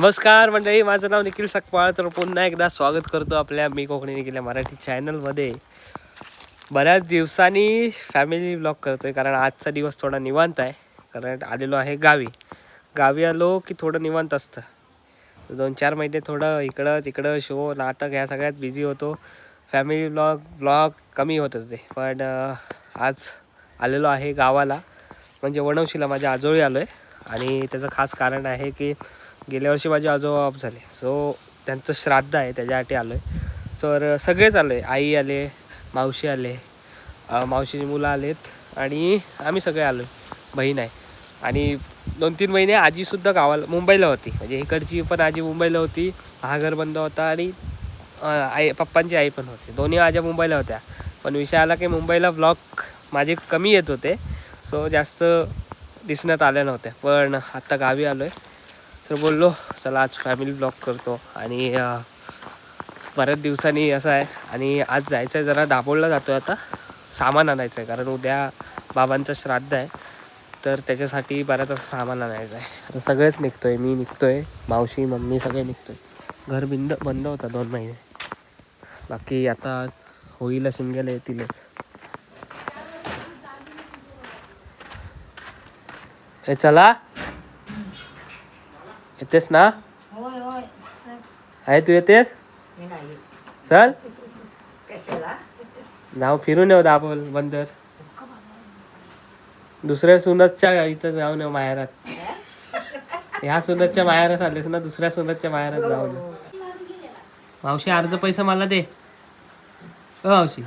नमस्कार मंडळी माझं नाव निखिल सकपाळ तर पुन्हा एकदा स्वागत करतो आपल्या मी कोकणी निखिल मराठी चॅनलमध्ये. बऱ्याच दिवसांनी फॅमिली ब्लॉग करतो आहे कारण आजचा दिवस थोडा निवांत आहे. कारण आलेलो आहे गावी. गावी आलो की थोडं निवांत असतं. दोन चार महिने थोडं इकडं तिकडं शो नाटक ह्या सगळ्यात बिझी होतो. फॅमिली ब्लॉग ब्लॉग कमी होत होते. पण आज आलेलो आहे गावाला. म्हणजे वणवशीला माझ्या आजोळी आलो आहे आणि त्याचं खास कारण आहे की गेल्या वर्षी माझे आजोबा ऑफ झाले. सो त्यांचं श्राद्ध आहे त्याच्यासाठी आलो आहे सर सगळेच आलो आहे आई आले मावशी आले मावशीची मुलं आलेत आणि आम्ही सगळे आलो आहे बहीण आहे. आणि दोन तीन महिने आजीसुद्धा गावाला मुंबईला होती. म्हणजे इकडची पण आजी मुंबईला होती. हा घर बंद होता आणि आई पप्पांची आई पण होती. दोन्ही आज्या मुंबईला होत्या. पण विषय आला की मुंबईला ब्लॉक माझे कमी येत होते. सो जास्त दिसण्यात आल्या नव्हत्या. पण आत्ता गावी आलो आहे तर बोललो चला आज फॅमिली ब्लॉग करतो. आणि बऱ्याच दिवसांनी असं आहे. आणि आज जायचं आहे जरा दाबोळला जातो आहे आता. सामान आणायचं आहे कारण उद्या बाबांचं श्राद्ध आहे. तर त्याच्यासाठी बऱ्याच असं सामान आणायचं आहे आता सगळेच निघतो आहे मी निघतो आहे मावशी मम्मी सगळे निघतो आहे घर बिंद बंद होतं दोन महिने. बाकी आता होळीला शिमग्याला येतीलच हे चला. येतेस ना? होय होय. आहे तू येतेस? मी नाही चल. कशाला? जाऊ फिरून येऊ दाबोल बंदर दुसऱ्या सुनतच्या इथं जाऊन येऊ माहेरात. ह्या सुनतच्या माहेरात आलेस ना दुसऱ्या सुनतच्या माहेरात जाऊन येऊ. मावशी अर्ध पैसा मला दे. अ मावशी.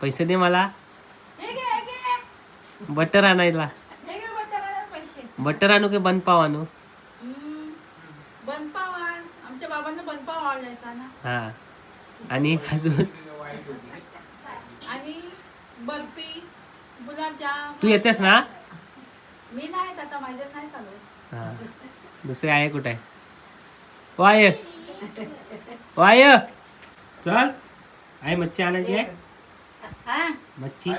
पैसे दे मला. बटर आणायला. बटर आणू की बंद पाव आणू बनपाव आण आमच्या बाबांना बनपाव आवडायचा ना. हा. आणि अजून? आणि बर्फी गुलाबजाम. तू येतेस ना? मी नाही आता माझ्यात नाही चालू हा. दुसरे आहे कुठे आहे? वाय. वाय. चल. आहे मच्छी आणायची आहे? मच्छी.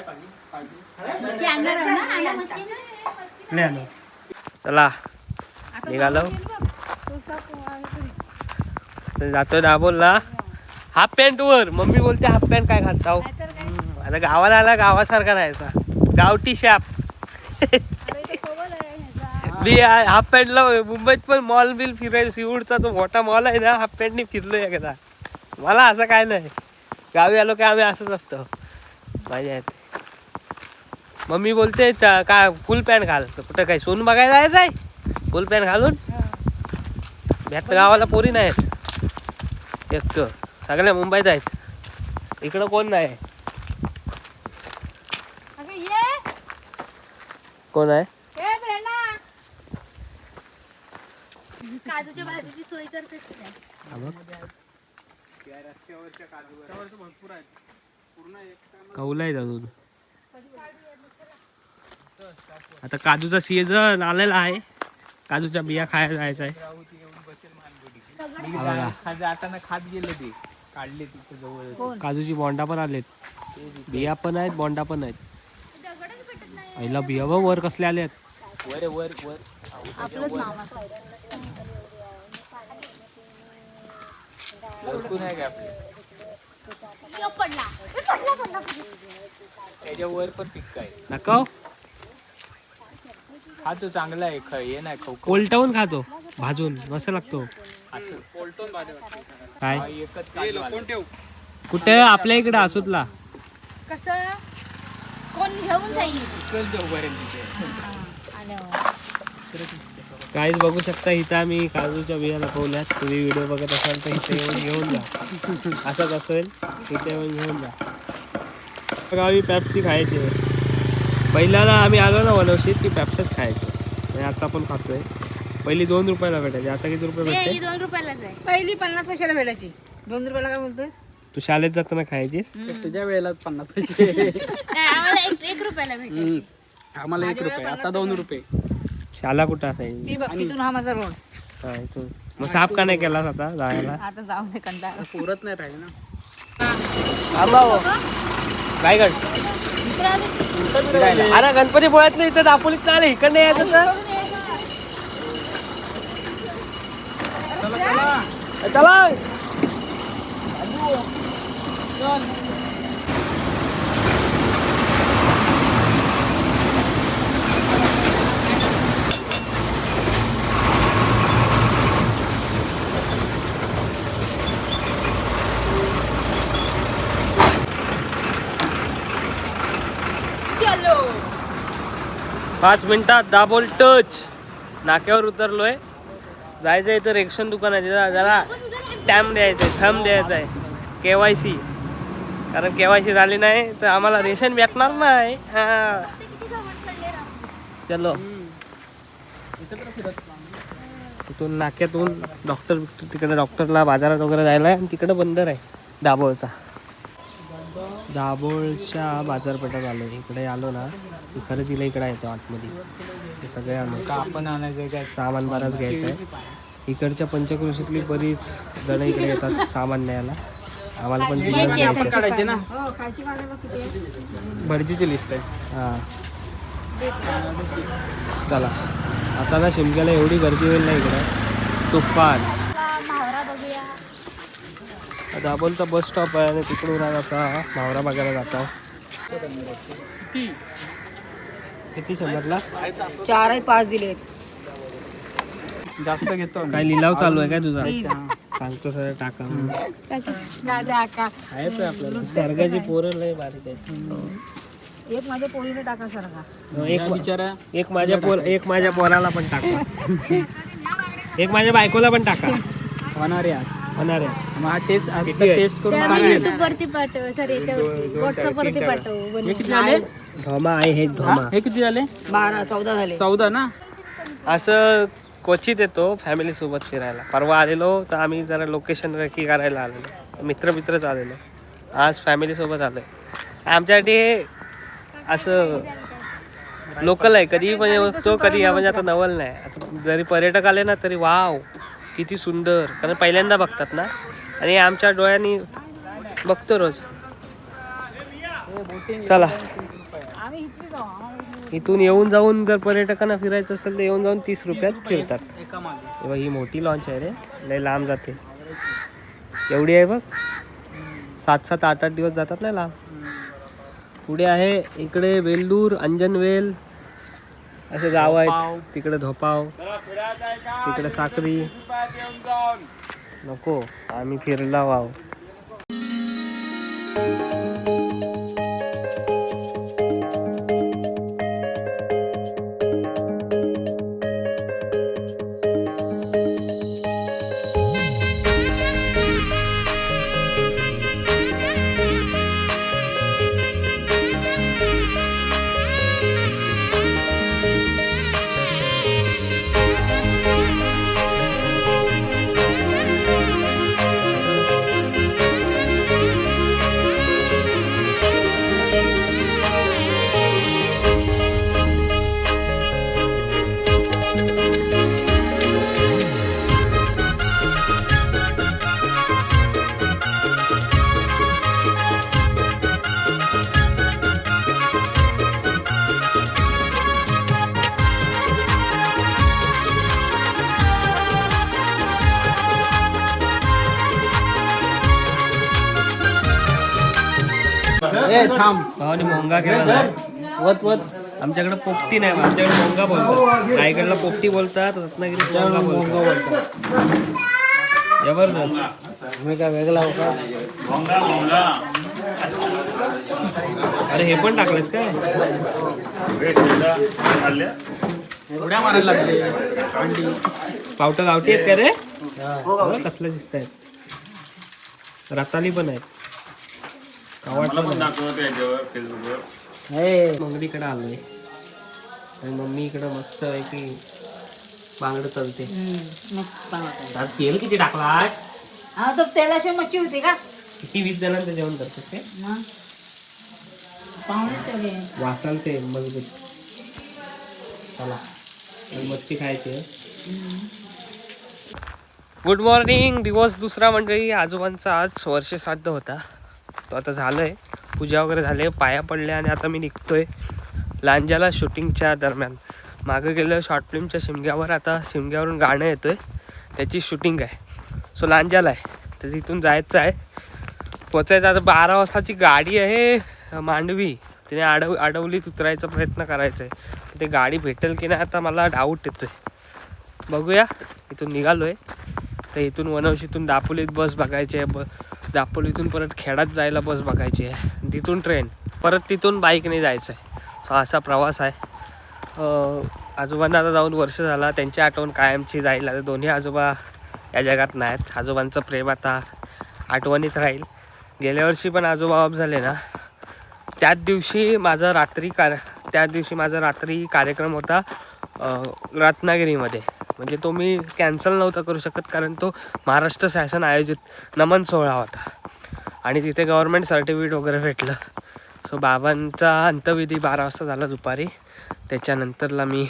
इकडे आणू. चला निघालो. जातोय दाबोलला हाफ पॅन्ट वर. मम्मी बोलते हाफ पॅन्ट काय घालता आता गावाला आला गावासारखा राहायचा. गावठी शाप. मी हाफ पॅन्टला मुंबईत पण मॉल बिल फिरायचं सिवूडचा तो मोठा मॉल आहे ना हाफ पॅन्टनी फिरलो एकदा. मला असं काय नाही. गावी आलो की आम्ही असंच असतो. माझ्या. मम्मी बोलते "त्या- काय फुल पॅन्ट घाल. तर कुठं काय सोन बघायला जायचं आहे? फुल पॅन्ट घालून? भ्यात गावाला पोरी नाहीत. एकटं सगळ्या मुंबईत आहेत. इकडं कोण नाही? कोण आहे? काजूच्या भाजीची सोय करते हा बघ. कौला आहेत अजून. आता काजूचा सीझन आलेला आहे. काजूच्या बिया खायला जायचा आहे. जाताना खात गेले ते काढले तिथे जवळ काजूची बोंडा पण आलेत. बिया पण आहेत बोंडा पण आहेत. पहिला बिया बघ वर कसले आलेत. वर वर वर भरपूर आहे का आपले? त्याच्या वर पण पिक आहे. दाखव हा. तो चांगला आहे ख हे नाही खो कोलटावून खातो भाजून मस्त लागतो. असं. काय? हा एकच. कुठे? आपल्या इकडे असुतला कसं? कोण घेऊन जाईल? चल जाऊ पर्यंत तिथे. काहीच बघू शकता इथं आम्ही काजूच्या बिया लपवल्यात. तुम्ही व्हिडिओ बघत असाल तर इथे येऊन घेऊन जा. असंच असेल इथे येऊन घेऊन जा. गावी पॅप्सी खायचे. पहिल्याला आम्ही आलो ना वनवशीत की पॅप्सच खायचे. आणि आता पण खातोय. पहिली दोन रुपयाला भेटायची. आता किती रुपये भेटते? दोन रुपयालाच आहे. पहिली पन्नास पैशाला भेटायची. दोन रुपयाला काय बोलतोस? तू शाळेत जाताना खायचीस? तुझ्या वेळेला पन्नास पैसे. आम्हाला एक रुपयाला भेटेल आम्हाला एक रुपये. आता दोन रुपये. शाला कुठं असायची? ती हा माझा रोड. मग साफ का नाही केलास आता जायला? आता जाऊ पोरत नाही काय हो. अरे गणपती बोळात नाही इथं दापोलीत आले? इकडे यायचं तर? चला. चला. पाच मिनिटात दाबोल टच नाक्यावर उतरलोय. जायचं आहे तर रेक्शन दुकान आहे जरा जरा टॅम द्यायचं आहे थंब द्यायचा आहे के वाय सी कारण के वाय सी झाली नाही तर आम्हाला रेशन भेटणार नाही. चलो. तिथून नाक्यातून डॉक्टर तिकडे डॉक्टरला बाजारात वगैरे जायला आहे आणि तिकडे बंदर आहे दाभोळचा. दाभोळच्या बाजारपेठात आलो. इकडे आलो ना की खरेदीला इकडे येतो आतमध्ये. सगळे आलो. का आपण आणायचं काय? सामान बराच घ्यायचं आहे इकडच्या पंचक्रोशीतली बरीच जण इकडे येतात सामान न्यायला. आम्हाला पण आहे. काढायचे ना? हो? भटजीची लिस्ट आहे. हां. चला. आता ना शिमग्याला एवढी गर्दी होईल ना इकडे. तुफान. दाबोलचा बस स्टॉप आहे आणि तिकडून आता मावरा बघायला जातो. किती? शंभरला? चार आहे पाच दिले. जास्त घेतो. काय लिलाव चालू आहे काय तुझा? सांगतो सर टाका. आहे आपल्याला. सर्गाची पोरं लय बारीक आहेत. एक माझ्या पोळीने टाका सारखा एक बिचारा एक माझ्या पोर एक माझ्या पोराला पण टाका. एक माझ्या बायकोला पण टाका. होणार यार. होणार आहे. मग हा टेस्ट किती आहे? टेस्ट करून सांगेल युट्यूब वरती पाठव सर याच्यावरती व्हॉट्सअप वरती पाठव हे किती झाले? ढोमा आहे हे हा? ढोमा हे किती झाले? बारा चौदा झाले. चौदा ना? असं क्वचित येतो फॅमिली सोबत फिरायला. परवा आलेलो तर आम्ही जरा लोकेशन रेकी करायला आलेलो. मित्र मित्रच आलेलो. आज फॅमिली सोबत आलोय. आमच्यासाठी हे असं लोकल आहे. कधी म्हणजे बघतो कधी म्हणजे आता नवल नाही. आता जरी पर्यटक आले ना तरी वाव किती सुंदर. कारण पहिल्यांदा बघतात ना. आणि आमच्या डोळ्यांनी बघतो रोज. चला. इथून येऊन जाऊन जर पर्यटकांना फिरायचं असेल तर येऊन जाऊन तीस रुपयात फिरतात. बघ तेव्हा ही मोठी लॉन्च आहे रे. लय लांब जाते. एवढी आहे बघ. सात सात आठ आठ दिवस जातात ना लांब. पुढे आहे इकडे वेल्लूर अंजनवेल असे गाव आहेत. तिकडे धोपाव. तिकडे साक्री नको आम्ही फिरला वाव. ए थांब. भावाने मोंगा केला ना वत वत. आमच्याकडे पोपटी नाही आमच्याकडे मोंगा बोलतात. रायगडला पोपटी बोलतात रत्नागिरीत मोंगा बोलतात. जबरदस्त. मी काय वेगळा होता? अरे हे पण टाकलंस काय? उड्या मारायला लागले. अंडी. पावटं गावठी आहेत का रे? कसलं दिसत आहेत रताली पण आहेत. पण आहे मंगडीकडे आलोय. आणि मम्मी इकडे मस्त आहे की बांगड चालते तेल किती टाकलास हा तर तेलाशिवाय मच्छी होती का? किती वीस जणांचं जेवण करतेस काय मग? पाहुणेच तेवढे वासाल ते मजबूत चला आणि मच्छी खायची गुड मॉर्निंग दिवस दुसरा मंडळी. आजोबांचा आज वर्ष श्राद्ध होता. तो आता आहे पूजा वगैरे झाले पाया पडल्या आणि आता मी निघतो आहे लांजाला शूटिंगच्या दरम्यान. मागं गेलं शॉर्ट फिल्मच्या शिमग्यावर आता शिमग्यावरून गाणं येतो आहे त्याची शूटिंग आहे. सो लांजाला आहे. तर तिथून जायचं आहे. पोचायचं आता बारा वाजताची गाडी आहे मांडवी. तिने अडव अडवलीत उतरायचा प्रयत्न करायचा आहे ते गाडी भेटेल की नाही आता मला डाऊट येतो आहे बघूया. इथून निघालो आहे तर इथून वनवशीतून दापोलीत बस बघायची आहे. ब दापोलीतून परत खेड्यात जायला बस बघायची आहे. तिथून ट्रेन परत तिथून बाईकने जायचं आहे सो असा प्रवास आहे. आजोबांना आता जाऊन वर्ष झाला. त्यांची आठवण कायमची जाईल. आता दोन्ही आजोबा या जगात नाहीत. आजोबांचं प्रेम आता आठवणीत राहील. गेल्या वर्षी पण आजोबा ऑफ झाले ना. त्याच दिवशी माझा रात्री कार त्याच दिवशी माझा रात्री कार्यक्रम होता रत्नागिरीमध्ये. म्हणजे तो मी कॅन्सल नव्हता करू शकत कारण तो महाराष्ट्र शासन आयोजित नमन सोहळा होता. आणि तिथे गव्हर्मेंट सर्टिफिकेट वगैरे भेटलं. सो बाबांचा अंतविधी बारा वाजता झाला दुपारी. त्याच्यानंतरला मी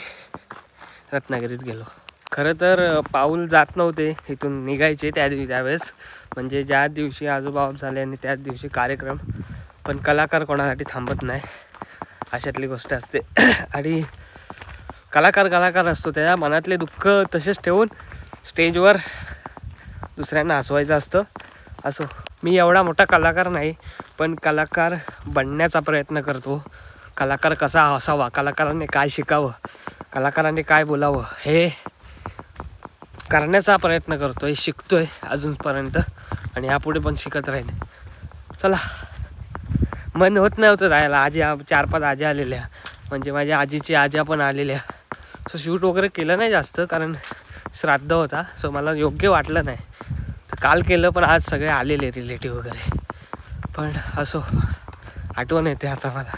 रत्नागिरीत गेलो. खरं तर पाऊल जात नव्हते इथून निघायचे त्या दिवशी त्यावेळेस. म्हणजे ज्या दिवशी आजोबा झाले आणि त्याच दिवशी कार्यक्रम. पण कलाकार कोणासाठी थांबत नाही. अशातली गोष्ट असते. आणि कलाकार कलाकार असतो त्याच्या मनातले दुःख तसेच ठेवून स्टेजवर दुसऱ्यांना हसवायचं असतं. असो मी एवढा मोठा कलाकार नाही पण कलाकार बनण्याचा प्रयत्न करतो. कलाकार कसा असावा कलाकाराने काय शिकावं कलाकाराने काय बोलावं हे करण्याचा प्रयत्न करतो आहे शिकतो शिकतोय अजूनपर्यंत आणि यापुढे पण शिकत राहील चला. मन होत नव्हतं जायला. आजी चार पाच आजी आलेल्या. म्हणजे माझ्या आजीची आज्या पण आलेल्या. सो शूट वगैरे केलं नाही जास्त कारण श्राद्ध होता. सो मला योग्य वाटलं नाही. तर काल केलं पण आज सगळे आलेले रिलेटिव्ह वगैरे. पण असो आठवण येते आता मला.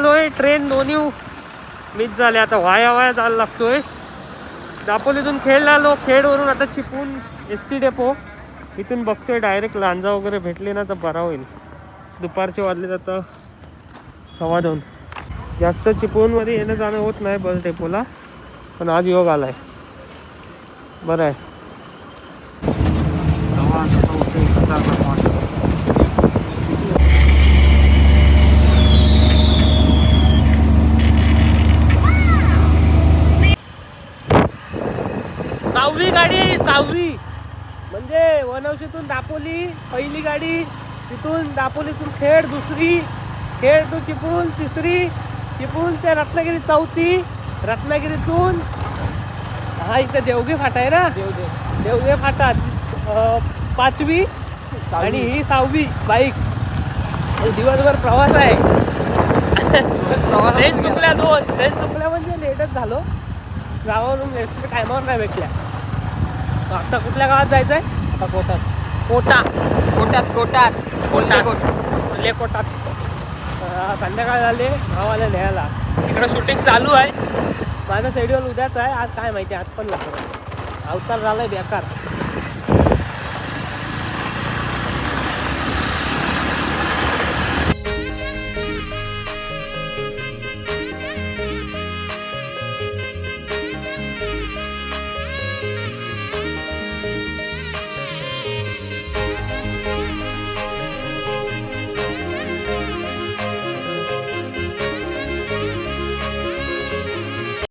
आलोय ट्रेन दोन्ही मिस झाले. आता वाया वाया जायला लागतोय. दापोलीतून खेळला आलो. खेडवरून आता चिपून एस टी डेपो इथून बघतोय डायरेक्ट लांजा वगैरे भेटले ना तर बरा होईल. दुपारचे वाजले आता सव्वा दोन. जास्त चिपळूणमध्ये येणं जाणं होत नाही बस डेपोला पण आज योग आलाय. बरं आहे सहावी सहावी म्हणजे वनवशीतून दापोली पहिली गाडी तिथून दापोलीतून खेड दुसरी खेड टू चिपळूण तिसरी चिपळूण ते रत्नागिरी चौथी रत्नागिरीतून हा इथं देवगी फाटा आहे ना? देवगे. फाटा अं, पाचवी आणि ही सहावी बाईक. दिवसभर प्रवास आहे. ट्रेन चुकल्या दोन. ट्रेन चुकल्या म्हणजे लेटच झालो. गावावरून टायमावर नाही भेटल्या. आता कुठल्या गावात जायचं आहे आता कोटात कोटा. कोटात कोटात. कोटा. कोल्हे कोटात. संध्याकाळ झाले गावाला न्यायला. इकडं शूटिंग चालू आहे. माझं शेड्यूल उद्याच आहे आज काय माहिती आज पण लागतो अवतार झालाय बेकार.